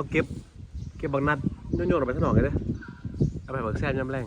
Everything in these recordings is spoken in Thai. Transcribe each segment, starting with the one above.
พอเก็บ เก็บบางนัดโยนๆออกไปสนองกันเลยเอเอาไปเบิกแซมยำแรง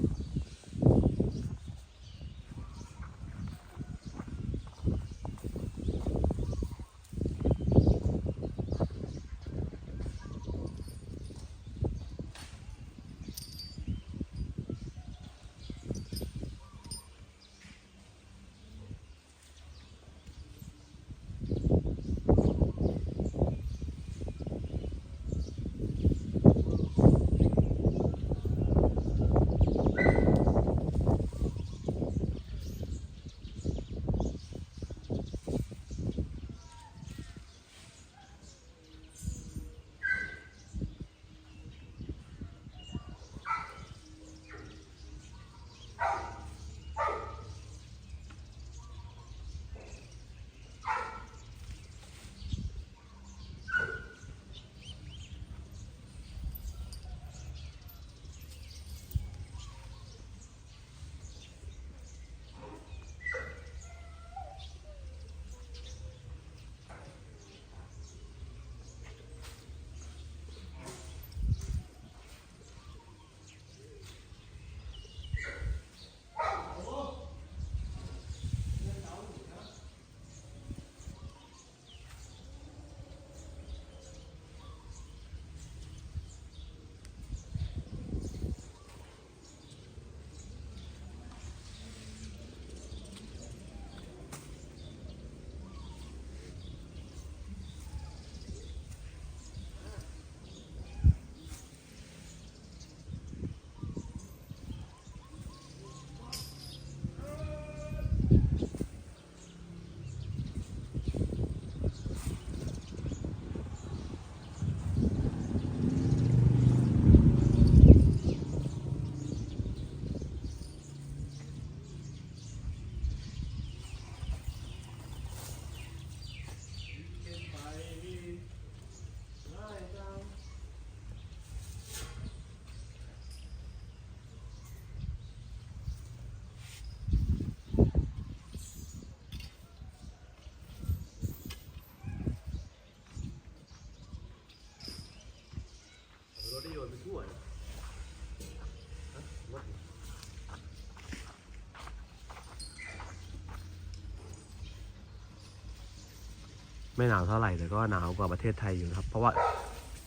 ไม่หนาวเท่าไหร่แต่ก็หนาวกว่าประเทศไทยอยู่นะครับ เพราะว่า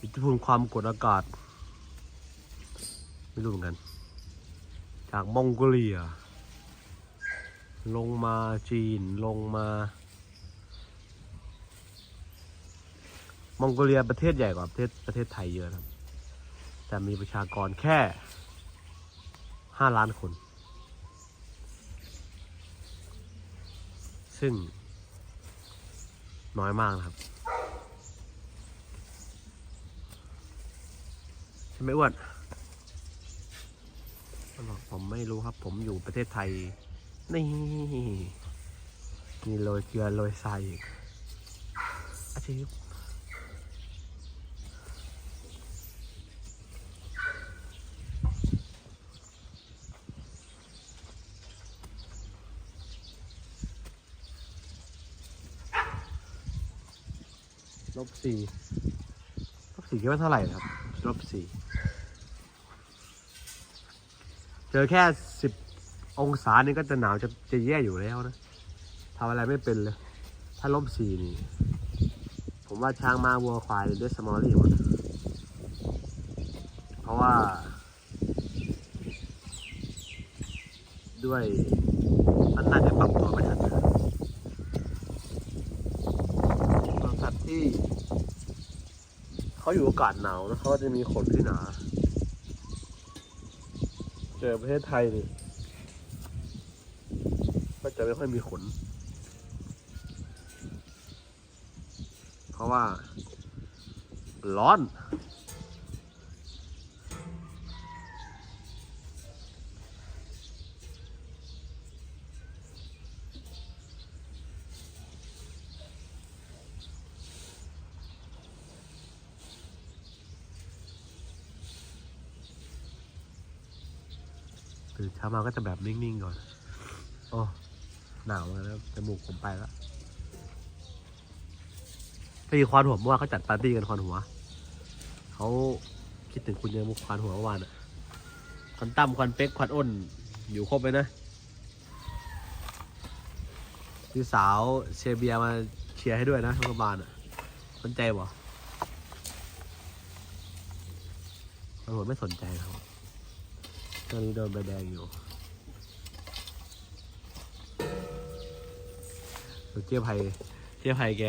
อิทธิพลความกดอากาศ ไม่รู้เหมือนกัน จากมองโกเลีย ลงมาจีนลงมามองโกเลียประเทศใหญ่กว่าประเทศประเทศไทยเยอะนะครับ แต่มีประชากรแค่ห้าล้านคน ซึ่ง น้อยมากนะครับ ใช่ไหมอ้วนอ้นผมไม่รู้ครับ ผมอยู่ประเทศไทย นี่มีโรยเกลือโรยทรายอีกอาชีพ ลบสี่ลบสี่คิดว่าเท่าไหร่ครับลบสี่เจอแค่สิบองศานี่ก็จะหนาวจะจะแย่อยู่แล้วนะทำอะไรไม่เป็นเลย ถ้าลบสี่นี่ ผมว่าช้างมาวัวควายเดสมอลลี่หมดเพราะว่า ด้วยมันน่าจะปรับตัวไม่ทันนะสัตว์ที่ เขาอยู่อากาศหนาวนะเขาก็จะมีขนที่หนา เจอประเทศไทยนี่ก็จะไม่ค่อยมีขน เพราะว่า ร้อน ตื่นเช้ามาก็จะแบบนิ่งๆก่อน โอ้หนาวแล้วจมูกผมไปแล้วพี่ควันหัวเมื่อวานเขาจัดปาร์ตี้กันควันหัว เขาคิดถึงคุณยังมุกควานหัวเมื่อวานอะควันตั้มควันเป๊กควันอ้น อยู่ครบเลยนะพี่สาวเชียร์เบียร์มาเชียร์ให้ด้วยนะทุกบาลอะสนใจบ่ตำรวจไม่สนใจครับ ตอนนี้โดนใบแดงอยู่เจี๊ยบไผ่เจี๊ยบไผ่แก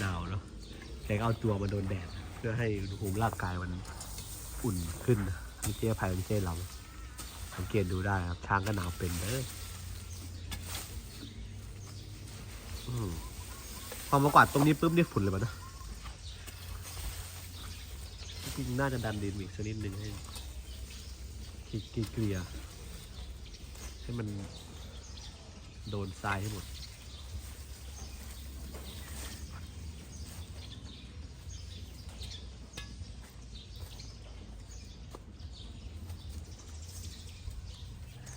หนาวเนาะแกก็เอาตัวมาโดนแดดเพื่อให้อุณหภูมิร่างกายมันอุ่นขึ้นไม่ใช่ภัยไม่ใช่เราสังเกตดูได้ครับ ช้างก็หนาวเป็นเลยอืมพอมากวาดตรงนี้ปุ๊บนี่ฝุ่นเลยมันนะจริงน่าจะดันดินอีกสักนิดหนึ่งให้ เกลี่ยๆให้มันโดนทรายให้หมด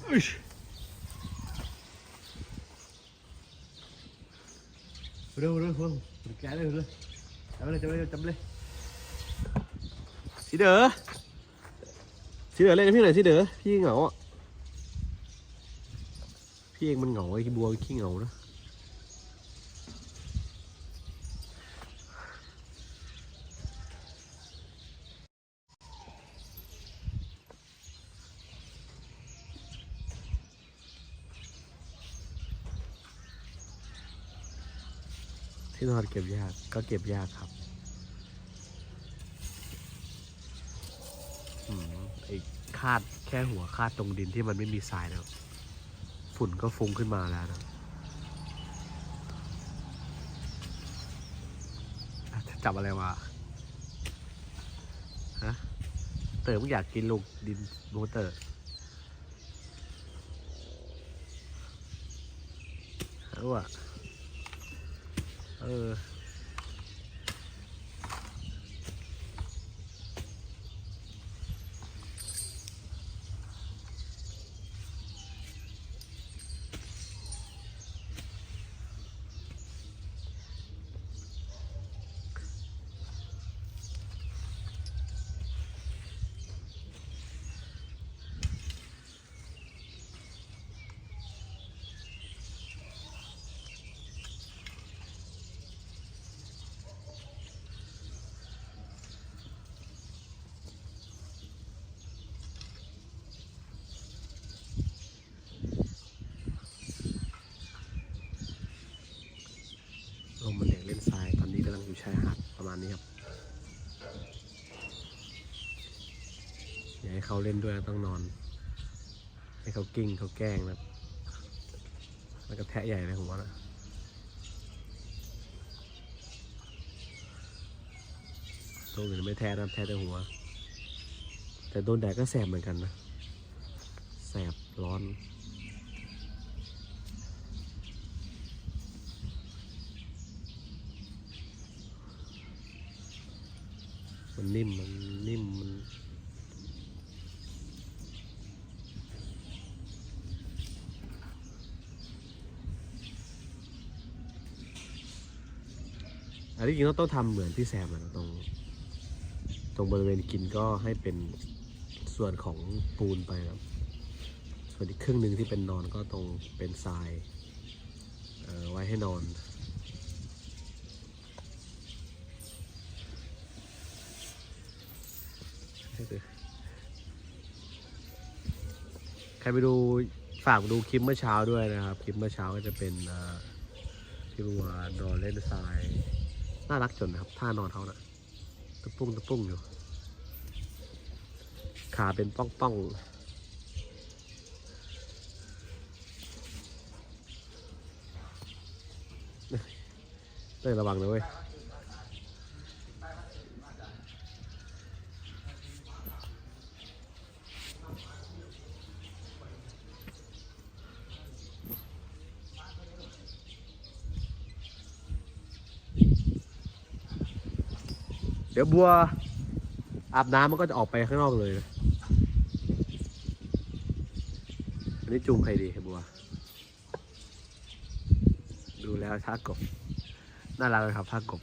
อุ๊ยเร็วเร็วเร็วแสีเด๋อเด๋อเล่นกับพี่หน่อยสีเด๋อพี่เหงาอะพี่เองมันเหงาไอ้บัวขี้เหงานะที่นอนเก็บยากก็เก็บยากครับอืมไอ้ คาดแค่หัวคาดตรงดินที่มันไม่มีทรายแล้ว ฝุ่นก็ฟุ้งขึ้นมาแล้วนะจับอะไรมาฮะเต๋อมึงอยากกินลูกดินโมเตอร์เอาอะเออ ลมมันแดงเล่นทราย ตอนนี้กำลังอยู่ชายหาดประมา ณนี้ครับอย่าให้เขาเล่นด้วยต้องนอน ให้เขากิ้งเขาแกล้งนะแล้วก็แทะใหญ่เลยผมว่านะตัวอื่นไม่แทะนะแทะแต่หัว แต่โดนแดดก็แสบเหมือนกันนะ แสบร้อน มันนิ่ม มันนิ่ม มันอันนี้จริงๆเราต้องทำเหมือนพี่แซมอะนะตรงตรงบริเวณกินก็ให้เป็นส่วนของปูนไปครับ ส่วนอีกครึ่งหนึ่งที่เป็นนอนก็ตรงเป็นทรายไว้ให้นอน ใครไปดูฝากดูคลิปเมื่อเช้าด้วยนะครับ คลิปเมื่อเช้าก็จะเป็นพี่บัวนอนเล่นทราย น่ารักจนนะครับท่านอนเขานะตะปุ้งตะปุ้งอยู่ ขาเป็นป้องป้องเต้ยระวังนะเว้ย เดี๋ยวบัวอาบน้ำมันก็จะออกไปข้างนอกเลยนะอันนี้จูงใครดีครับบัว ดูแล้วท่ากบ น่ารักเลยครับท่ากบ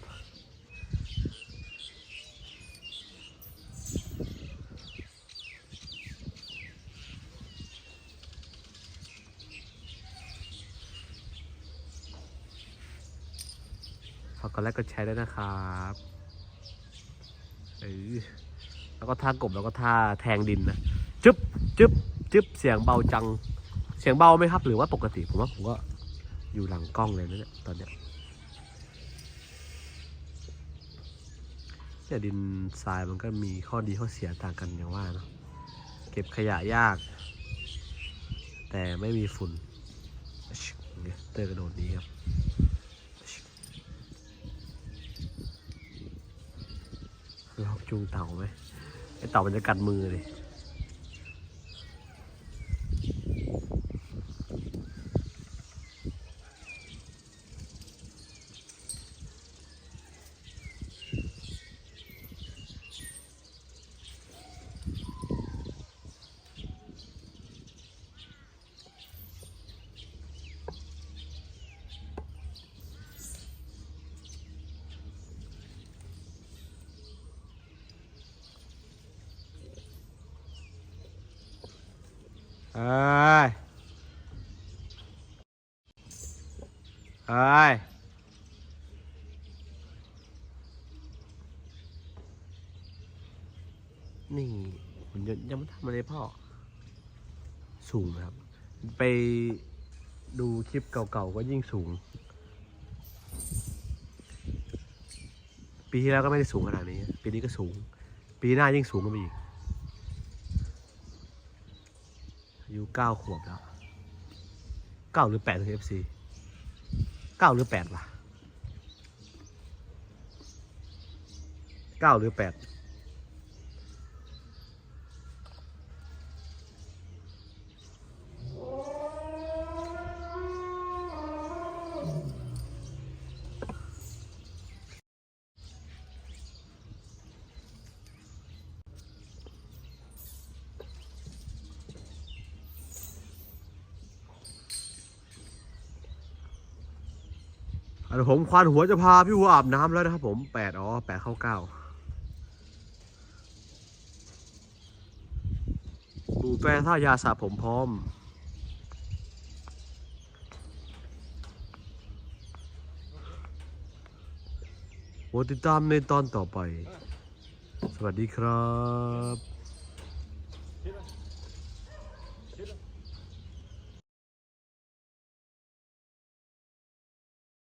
ฝากกดไลค์กดแชร์ด้วยนะครับ แล้วก็ท่ากบแล้วก็ท่าแทงดินนะจึ๊บจึ๊บจึ๊บเสียงเบาจังเสียงเบาไหมครับ หรือว่าปกติผมว่าผมก็อยู่หลังกล้องเลยนะเนี่ยตอนเนี้ยแต่ดินทรายมันก็มีข้อดีข้อเสียต่างกันอย่างว่าเนอะเก็บขยะยาก แต่ไม่มีฝุ่นเนี่ยเตอร์กระโดดนี้ครับลองจูงเต่าไหม ไอต่อมันจะกัดมือเลย เอ้ยเอ้ยนี่มันยังยังไม่ทำอะไรพ่อ สูงครับ ไปดูคลิปเก่าๆก็ยิ่งสูง ปีที่แล้วก็ไม่ได้สูงขนาดนี้ ปีนี้ก็สูง ปีหน้ายิ่งสูงขึ้นไปอีก อายุ เก้าขวบแล้วเก้าหรือแปดเอฟซีเก้าหรือแปดวะเก้าหรือแปด เดี๋ยวผมควานหัวจะพาพี่หัวอาบน้ำแล้วนะครับผมแปดอ๋อแปดเข้าเก้าดูแฟนท่ายาสระผมพร้อม โปรดติดตามในตอนต่อไป สวัสดีครับ